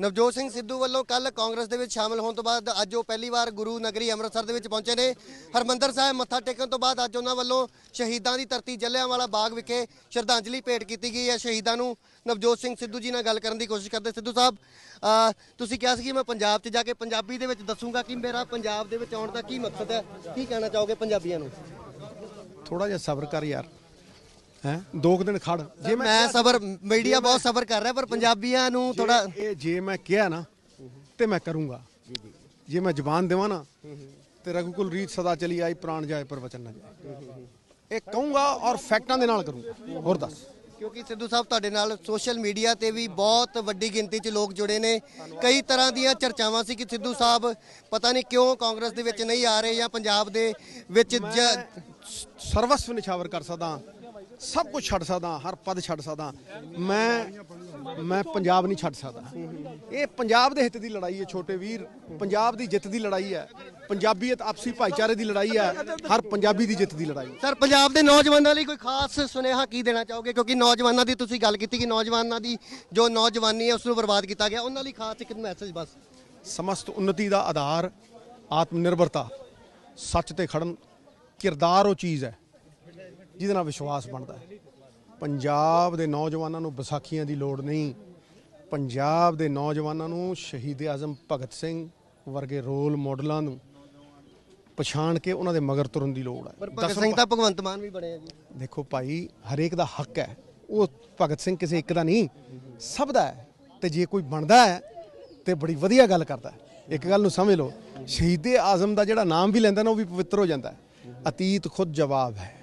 ਨਵਜੋਤ ਸਿੰਘ ਸਿੱਧੂ ਵੱਲੋਂ ਕੱਲ ਕਾਂਗਰਸ ਦੇ ਵਿੱਚ ਸ਼ਾਮਲ ਹੋਣ ਤੋਂ ਬਾਅਦ ਅੱਜ ਉਹ ਪਹਿਲੀ ਵਾਰ ਗੁਰੂ ਨਗਰੀ ਅੰਮ੍ਰਿਤਸਰ ਦੇ ਵਿੱਚ ਪਹੁੰਚੇ ਨੇ। ਹਰਮੰਦਰ ਸਾਹਿਬ ਮੱਥਾ ਟੇਕਣ ਤੋਂ ਬਾਅਦ ਅੱਜ ਉਹਨਾਂ ਵੱਲੋਂ ਸ਼ਹੀਦਾਂ ਦੀ ਧਰਤੀ ਜਲਿਆਂਵਾਲਾ ਬਾਗ ਵਿਖੇ ਸ਼ਰਧਾਂਜਲੀ ਭੇਟ ਕੀਤੀ ਗਈ ਹੈ। ਸ਼ਹੀਦਾਂ ਨੂੰ ਨਵਜੋਤ ਸਿੰਘ ਸਿੱਧੂ ਜੀ ਨਾਲ ਗੱਲ ਕਰਨ ਦੀ ਕੋਸ਼ਿਸ਼ ਕਰਦੇ ਸਿੱਧੂ ਸਾਹਿਬ ਤੁਸੀਂ ਕਿਹਾ ਸੀ ਕਿ ਮੈਂ ਪੰਜਾਬ 'ਚ ਜਾ ਕੇ ਪੰਜਾਬੀ ਦੇ ਵਿੱਚ ਦੱਸੂਗਾ ਕਿ ਮੇਰਾ ਪੰਜਾਬ ਦੇ ਵਿੱਚ ਆਉਣ ਦਾ ਕੀ ਮਕਸਦ ਹੈ? ਕੀ ਕਹਿਣਾ ਚਾਹੋਗੇ ਪੰਜਾਬੀਆਂ ਨੂੰ? ਥੋੜਾ ਜਿਹਾ ਸਬਰ ਕਰ ਯਾਰ। ਹੈ? ਦੋ ਕੁ ਦਿਨ ਖੜ। ਜੇ ਮੈਂ ਸਬਰ ਮੀਡੀਆ ਬਹੁਤ ਸਬਰ ਕਰ ਰਿਹਾ ਪਰ ਪੰਜਾਬੀਆਂ ਨੂੰ ਥੋੜਾ ਇਹ ਜੇ ਮੈਂ ਕਿਹਾ ਨਾ ਤੇ ਮੈਂ ਕਰੂੰਗਾ। ਜੇ ਮੈਂ ਜ਼ਬਾਨ ਦੇਵਾਂ ਨਾ ਤੇ ਰਘੁਕੁਲ ਰੀਤ ਸਦਾ ਚਲੀ ਆਈ ਪ੍ਰਾਣ ਜਾਏ ਪਰ ਵਚਨ ਨਾ ਜਾਏ। ਇਹ ਕਹੂੰਗਾ ਔਰ ਫੈਕਟਾਂ ਦੇ ਨਾਲ ਕਰੂੰਗਾ। ਹੋਰ ਦੱਸ। ਕਿਉਂਕਿ ਸਿੱਧੂ ਸਾਹਿਬ ਤੁਹਾਡੇ ਨਾਲ ਸੋਸ਼ਲ ਮੀਡੀਆ ਤੇ ਵੀ ਬਹੁਤ ਵੱਡੀ ਗਿਣਤੀ 'ਚ ਲੋਕ ਜੁੜੇ ਨੇ। ਕਈ ਤਰ੍ਹਾਂ ਦੀਆਂ ਚਰਚਾਵਾਂ ਸੀ ਕਿ ਸਿੱਧੂ ਸਾਹਿਬ ਪਤਾ ਨਹੀਂ ਕਿਉਂ ਕਾਂਗਰਸ ਦੇ ਵਿੱਚ ਨਹੀਂ ਆ ਰਹੇ ਜਾਂ ਪੰਜਾਬ ਦੇ ਵਿੱਚ ਸਰਵਸਵ ਨਿਛਾਵਰ ਕਰ ਸਕਦਾ ਸਭ ਕੁਝ ਛੱਡ ਸਕਦਾ ਹਰ ਪਦ ਛੱਡ ਸਕਦਾ ਮੈਂ ਮੈਂ ਪੰਜਾਬ ਨਹੀਂ ਛੱਡ ਸਕਦਾ। ਇਹ ਪੰਜਾਬ ਦੇ ਹਿੱਤ ਦੀ ਲੜਾਈ ਹੈ ਛੋਟੇ ਵੀਰ। ਪੰਜਾਬ ਦੀ ਜਿੱਤ ਦੀ ਲੜਾਈ ਹੈ। ਪੰਜਾਬੀਅਤ ਆਪਸੀ ਭਾਈਚਾਰੇ ਦੀ ਲੜਾਈ ਹੈ। ਹਰ ਪੰਜਾਬੀ ਦੀ ਜਿੱਤ ਦੀ ਲੜਾਈ ਸਰ ਪੰਜਾਬ ਦੇ ਨੌਜਵਾਨਾਂ ਲਈ ਕੋਈ ਖਾਸ ਸੁਨੇਹਾ ਕੀ ਦੇਣਾ ਚਾਹੋਗੇ? ਕਿਉਂਕਿ ਨੌਜਵਾਨਾਂ ਦੀ ਤੁਸੀਂ ਗੱਲ ਕੀਤੀ ਕਿ ਨੌਜਵਾਨਾਂ ਦੀ ਜੋ ਨੌਜਵਾਨੀ ਹੈ ਉਸ ਨੂੰ ਬਰਬਾਦ ਕੀਤਾ ਗਿਆ। ਉਹਨਾਂ ਲਈ ਖਾਸ ਇੱਕ ਮੈਸੇਜ ਬਸ। ਸਮਸਤ ਉન્નਤੀ ਦਾ ਆਧਾਰ ਆਤਮ ਨਿਰਭਰਤਾ ਸੱਚ ਤੇ ਖੜਨ ਕਿਰਦਾਰ ਉਹ ਚੀਜ਼ ਹੈ ਜਿਹਦੇ ਨਾਲ ਵਿਸ਼ਵਾਸ ਬਣਦਾ ਹੈ। ਪੰਜਾਬ ਦੇ ਨੌਜਵਾਨਾਂ ਨੂੰ ਵਿਸਾਖੀਆਂ ਦੀ ਲੋੜ ਨਹੀਂ। ਪੰਜਾਬ ਦੇ ਨੌਜਵਾਨਾਂ ਨੂੰ ਸ਼ਹੀਦ ਆਜ਼ਮ ਭਗਤ ਸਿੰਘ ਵਰਗੇ ਰੋਲ ਮਾਡਲਾਂ ਨੂੰ ਪਛਾਣ ਕੇ ਉਹਨਾਂ ਦੇ ਮਗਰ ਤੁਰਨ ਦੀ ਲੋੜ ਹੈ। ਪਰ ਭਗਤ ਸਿੰਘ ਤਾਂ ਭਗਵੰਤ ਮਾਨ ਵੀ ਬਣੇ ਆ ਜੀ। ਦੇਖੋ ਭਾਈ ਹਰੇਕ ਦਾ ਹੱਕ ਹੈ। ਉਹ ਭਗਤ ਸਿੰਘ ਕਿਸੇ ਇੱਕ ਦਾ ਨਹੀਂ ਸਭ ਦਾ ਹੈ। ਤੇ ਜੇ ਕੋਈ ਬਣਦਾ ਹੈ ਤੇ ਬੜੀ ਵਧੀਆ ਗੱਲ ਕਰਦਾ ਇੱਕ ਗੱਲ ਨੂੰ ਸਮਝ ਲਓ ਸ਼ਹੀਦੇ ਆਜ਼ਮ ਦਾ ਜਿਹੜਾ ਨਾਮ ਵੀ ਲੈਂਦਾ ਨਾ ਉਹ ਵੀ ਪਵਿੱਤਰ ਹੋ ਜਾਂਦਾ ਹੈ। ਅਤੀਤ ਖੁਦ ਜਵਾਬ ਹੈ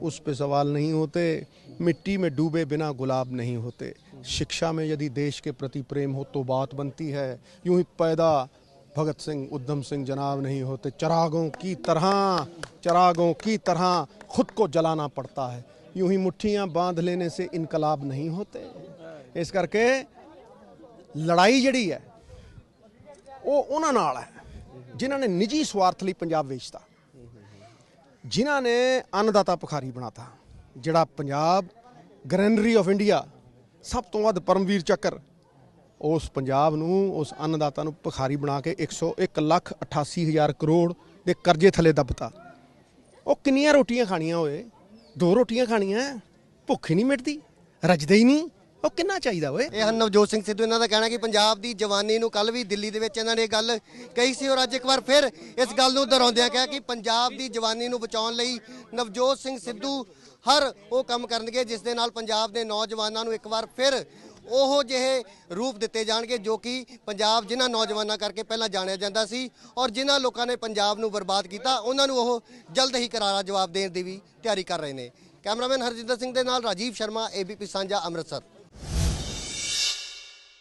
उस पे सवाल नहीं होते मिट्टी में डूबे बिना गुलाब नहीं होते शिक्षा में यदि देश के प्रति प्रेम हो तो बात बनती है यूं ही पैदा भगत सिंह उद्धम सिंह जनाब नहीं होते चरागों की तरह चरागों की तरह खुद को जलाना पड़ता है यूं ही मुट्ठियां बांध लेने से इनकलाब नहीं होते ਇਸ ਕਰਕੇ ਲੜਾਈ ਜਿਹੜੀ ਹੈ ਉਹ ਉਹਨਾਂ ਨਾਲ ਹੈ ਜਿਨ੍ਹਾਂ ਨੇ ਨਿੱਜੀ ਸਵਾਰਥ ਲਈ ਪੰਜਾਬ ਵੇਚਤਾ ਜਿਨ੍ਹਾਂ ਨੇ ਅੰਨਦਾਤਾ ਭਿਖਾਰੀ ਬਣਾਤਾ, ਜਿਹੜਾ ਪੰਜਾਬ ਗ੍ਰੈਨਰੀ ਆਫ ਇੰਡੀਆ ਸਭ ਤੋਂ ਵੱਧ ਪਰਮਵੀਰ ਚੱਕਰ, ਉਸ ਪੰਜਾਬ ਨੂੰ, ਉਸ ਅੰਨਦਾਤਾ ਨੂੰ ਭਿਖਾਰੀ ਬਣਾ ਕੇ 101 ਲੱਖ 88 ਹਜ਼ਾਰ ਕਰੋੜ ਦੇ ਕਰਜ਼ੇ ਥੱਲੇ ਦੱਬਤਾ। ਉਹ ਕਿੰਨੀਆਂ ਰੋਟੀਆਂ ਖਾਣੀਆਂ ਓਏ? ਦੋ ਰੋਟੀਆਂ ਖਾਣੀਆਂ, ਭੁੱਖ ਹੀ ਨਹੀਂ ਮਿਟਦੀ, ਰੱਜਦੇ ਹੀ ਨਹੀਂ। ਉਹ ਕਿੰਨਾ ਚਾਹੀਦਾ ਓਏ? ਇਹ ਹਨ ਨਵਜੋਤ ਸਿੰਘ ਸਿੱਧੂ, ਇਹਨਾਂ ਦਾ ਕਹਿਣਾ ਕਿ ਪੰਜਾਬ ਦੀ ਜਵਾਨੀ ਨੂੰ ਕੱਲ ਵੀ ਦਿੱਲੀ ਦੇ ਵਿੱਚ ਇਹਨਾਂ ਨੇ ਇਹ ਗੱਲ ਕਹੀ ਸੀ ਔਰ ਅੱਜ ਇੱਕ ਵਾਰ ਫਿਰ ਇਸ ਗੱਲ ਨੂੰ ਦੁਹਰਾਉਂਦਿਆਂ ਕਿਹਾ ਕਿ ਪੰਜਾਬ ਦੀ ਜਵਾਨੀ ਨੂੰ ਬਚਾਉਣ ਲਈ ਨਵਜੋਤ ਸਿੰਘ ਸਿੱਧੂ ਹਰ ਉਹ ਕੰਮ ਕਰਨਗੇ ਜਿਸ ਦੇ ਨਾਲ ਪੰਜਾਬ ਦੇ ਨੌਜਵਾਨਾਂ ਨੂੰ ਇੱਕ ਵਾਰ ਫਿਰ ਉਹ ਜਿਹੇ ਰੂਪ ਦਿੱਤੇ ਜਾਣਗੇ ਜੋ ਕਿ ਪੰਜਾਬ ਜਿਨ੍ਹਾਂ ਨੌਜਵਾਨਾਂ ਕਰਕੇ ਪਹਿਲਾਂ ਜਾਣਿਆ ਜਾਂਦਾ ਸੀ ਔਰ ਜਿਨ੍ਹਾਂ ਲੋਕਾਂ ਨੇ ਪੰਜਾਬ ਨੂੰ ਬਰਬਾਦ ਕੀਤਾ, ਉਹਨਾਂ ਨੂੰ ਉਹ ਜਲਦ ਹੀ ਕਰਾਰਾ ਜਵਾਬ ਦੇਣ ਦੀ ਵੀ ਤਿਆਰੀ ਕਰ ਰਹੇ ਨੇ। ਕੈਮਰਾਮੈਨ ਹਰਜਿੰਦਰ ਸਿੰਘ ਦੇ ਨਾਲ ਰਾਜੀਵ ਸ਼ਰਮਾ, ਏਬੀਪੀ ਸਾਂਝਾ, ਅੰਮ੍ਰਿਤਸਰ।